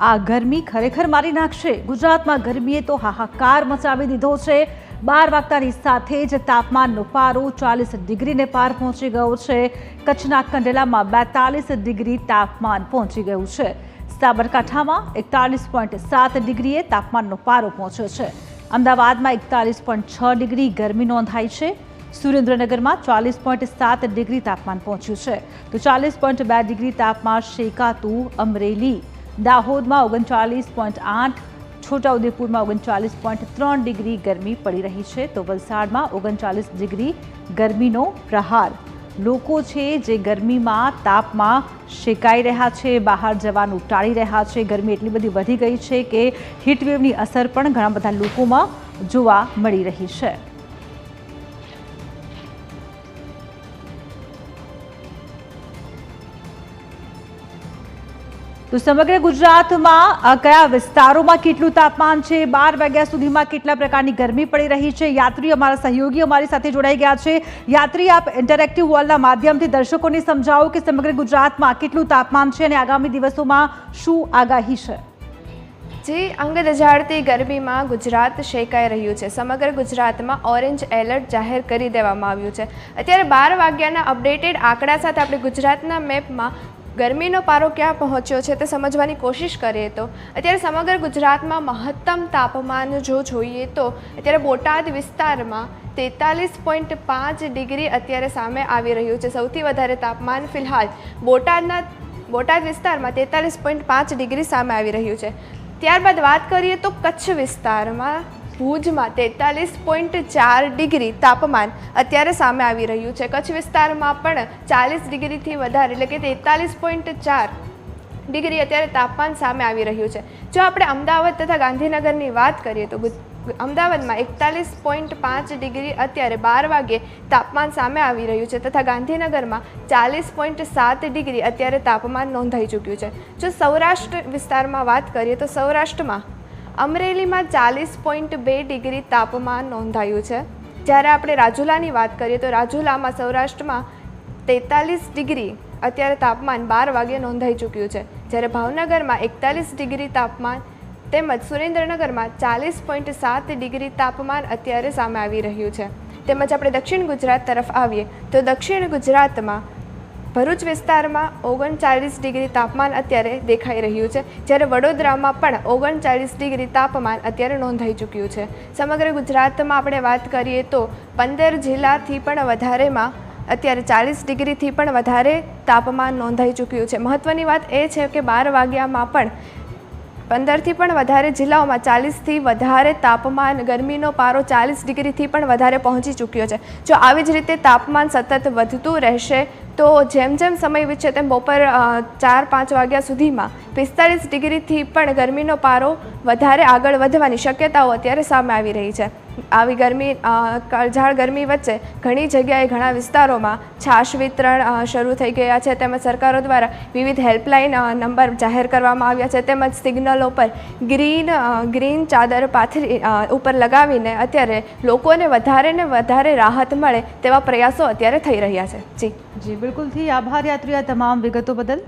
આ ગરમી ખરેખર મારી નાખશે. ગુજરાતમાં ગરમીએ તો હાહાકાર મચાવી દીધો છે. બાર વાગતાની સાથે જ તાપમાનનો પારો ચાલીસ ડિગ્રીને પાર પહોંચી ગયો છે. કચ્છના કંડલામાં બેતાલીસ ડિગ્રી તાપમાન પહોંચી ગયું છે. સાબરકાંઠામાં એકતાલીસ પોઈન્ટ સાત ડિગ્રીએ તાપમાનનો પારો પહોંચ્યો છે. અમદાવાદમાં એકતાલીસ પોઈન્ટ છ ડિગ્રી ગરમી નોંધાઈ છે. સુરેન્દ્રનગરમાં ચાલીસ પોઈન્ટ સાત ડિગ્રી તાપમાન પહોંચ્યું છે. તો ચાલીસ પોઈન્ટ બે ડિગ્રી તાપમાન શેકાતું અમરેલી. દાહોદમાં ઓગણચાલીસ પોઈન્ટ આઠ, છોટાઉદેપુરમાં ઓગણચાલીસ પોઈન્ટ ત્રણ ડિગ્રી ગરમી પડી રહી છે તો વલસાડમાં ઓગણચાલીસ ડિગ્રી ગરમીનો પ્રહાર. લોકો છે જે ગરમીમાં તાપમાં શેકાઈ રહ્યા છે, બહાર જવાનું ટાળી રહ્યા છે. ગરમી એટલી બધી વધી ગઈ છે કે હીટવેવની અસર પણ ઘણા બધા લોકોમાં જોવા મળી રહી છે. તો સમગ્ર ગુજરાતમાં કયા વિસ્તારોમાં કેટલું તાપમાન છે? બાર વાગ્યા સુધીમાં કેટલા પ્રકારની ગરમી પડી રહી છે? યાત્રી અમારા સહયોગી અમારી સાથે જોડાઈ ગયા છે. યાત્રી આપ ઇન્ટરેક્ટિવ વોલના માધ્યમથી દર્શકોને સમજાવો કે સમગ્ર ગુજરાતમાં કેટલું તાપમાન છે અને આગામી દિવસોમાં શું આગાહી છે? જી, અંગ રજાડતી ગરમીમાં ગુજરાત શેકાઈ રહ્યું છે. સમગ્ર ગુજરાતમાં ઓરેન્જ એલર્ટ જાહેર કરી દેવામાં આવ્યું છે. અત્યારે બાર વાગ્યાના અપડેટેડ આંકડા સાથે આપણે ગુજરાતના મેપમાં ગરમીનો પારો ક્યાં પહોંચ્યો છે તે સમજવાની કોશિશ કરીએ તો. અત્યારે સમગ્ર ગુજરાતમાં મહત્તમ તાપમાન જો જોઈએ તો અત્યારે બોટાદ વિસ્તારમાં તેતાલીસ પોઈન્ટ પાંચ ડિગ્રી અત્યારે સામે આવી રહ્યું છે. સૌથી વધારે તાપમાન ફિલહાલ બોટાદના, બોટાદ વિસ્તારમાં તેતાલીસ પોઈન્ટ પાંચ ડિગ્રી સામે આવી રહ્યું છે. ત્યારબાદ વાત કરીએ તો કચ્છ વિસ્તારમાં ભુજમાં તેતાલીસ પોઈન્ટ ચાર ડિગ્રી તાપમાન અત્યારે સામે આવી રહ્યું છે. કચ્છ વિસ્તારમાં પણ ચાલીસ ડિગ્રીથી વધારે, એટલે કે તેતાલીસ પોઈન્ટ ચાર ડિગ્રી અત્યારે તાપમાન સામે આવી રહ્યું છે. જો આપણે અમદાવાદ તથા ગાંધીનગરની વાત કરીએ તો અમદાવાદમાં એકતાલીસ પોઈન્ટ પાંચ ડિગ્રી અત્યારે બાર વાગે તાપમાન સામે આવી રહ્યું છે તથા ગાંધીનગરમાં ચાલીસ પોઈન્ટ સાત ડિગ્રી અત્યારે તાપમાન નોંધાઈ ચૂક્યું છે. જો સૌરાષ્ટ્ર વિસ્તારમાં વાત કરીએ તો સૌરાષ્ટ્રમાં અમરેલીમાં ચાલીસ પોઈન્ટ બે ડિગ્રી તાપમાન નોંધાયું છે. જ્યારે આપણે રાજુલાની વાત કરીએ તો રાજુલામાં સૌરાષ્ટ્રમાં તેતાલીસ ડિગ્રી અત્યારે તાપમાન બાર વાગે નોંધાઈ ચૂક્યું છે. જ્યારે ભાવનગરમાં એકતાલીસ ડિગ્રી તાપમાન તેમજ સુરેન્દ્રનગરમાં ચાલીસ પોઈન્ટ સાત ડિગ્રી તાપમાન અત્યારે સામે આવી રહ્યું છે. તેમજ આપણે દક્ષિણ ગુજરાત તરફ આવીએ તો દક્ષિણ ગુજરાતમાં ભરૂચ વિસ્તારમાં ઓગણચાળીસ ડિગ્રી તાપમાન અત્યારે દેખાઈ રહ્યું છે, જ્યારે વડોદરામાં પણ ઓગણચાળીસ ડિગ્રી તાપમાન અત્યારે નોંધાઈ ચૂક્યું છે. સમગ્ર ગુજરાતમાં આપણે વાત કરીએ તો પંદર જિલ્લાથી પણ વધારેમાં અત્યારે ચાલીસ ડિગ્રીથી પણ વધારે તાપમાન નોંધાઈ ચૂક્યું છે. મહત્ત્વની વાત એ છે કે બાર વાગ્યામાં પણ પંદરથી પણ વધારે જિલ્લાઓમાં ચાલીસથી વધારે તાપમાન, ગરમીનો પારો ચાલીસ ડિગ્રીથી પણ વધારે પહોંચી ચૂક્યો છે. જો આવી જ રીતે તાપમાન સતત વધતું રહેશે તો જેમ જેમ સમય વીતશે તેમ બપોર ચાર, પાંચ વાગ્યા સુધીમાં પિસ્તાળીસ ડિગ્રીથી પણ ગરમીનો પારો વધારે આગળ વધવાની શક્યતાઓ અત્યારે સામે આવી રહી છે. આવી ગરમી કાળઝાળ ગરમી વચ્ચે ઘણી જગ્યાએ ઘણા વિસ્તારોમાં છાશ વિતરણ શરૂ થઈ ગયા છે. તેમજ સરકારો દ્વારા વિવિધ હેલ્પલાઇન નંબર જાહેર કરવામાં આવ્યા છે. તેમજ સિગ્નલો પર ગ્રીન ગ્રીન ચાદર પાથરી ઉપર લગાવીને અત્યારે લોકોને વધારે ને વધારે રાહત મળે તેવા પ્રયાસો અત્યારે થઈ રહ્યા છે. જી. જી બિલકુલથી આભાર યાત્રી, આ તમામ વિગતો બદલ.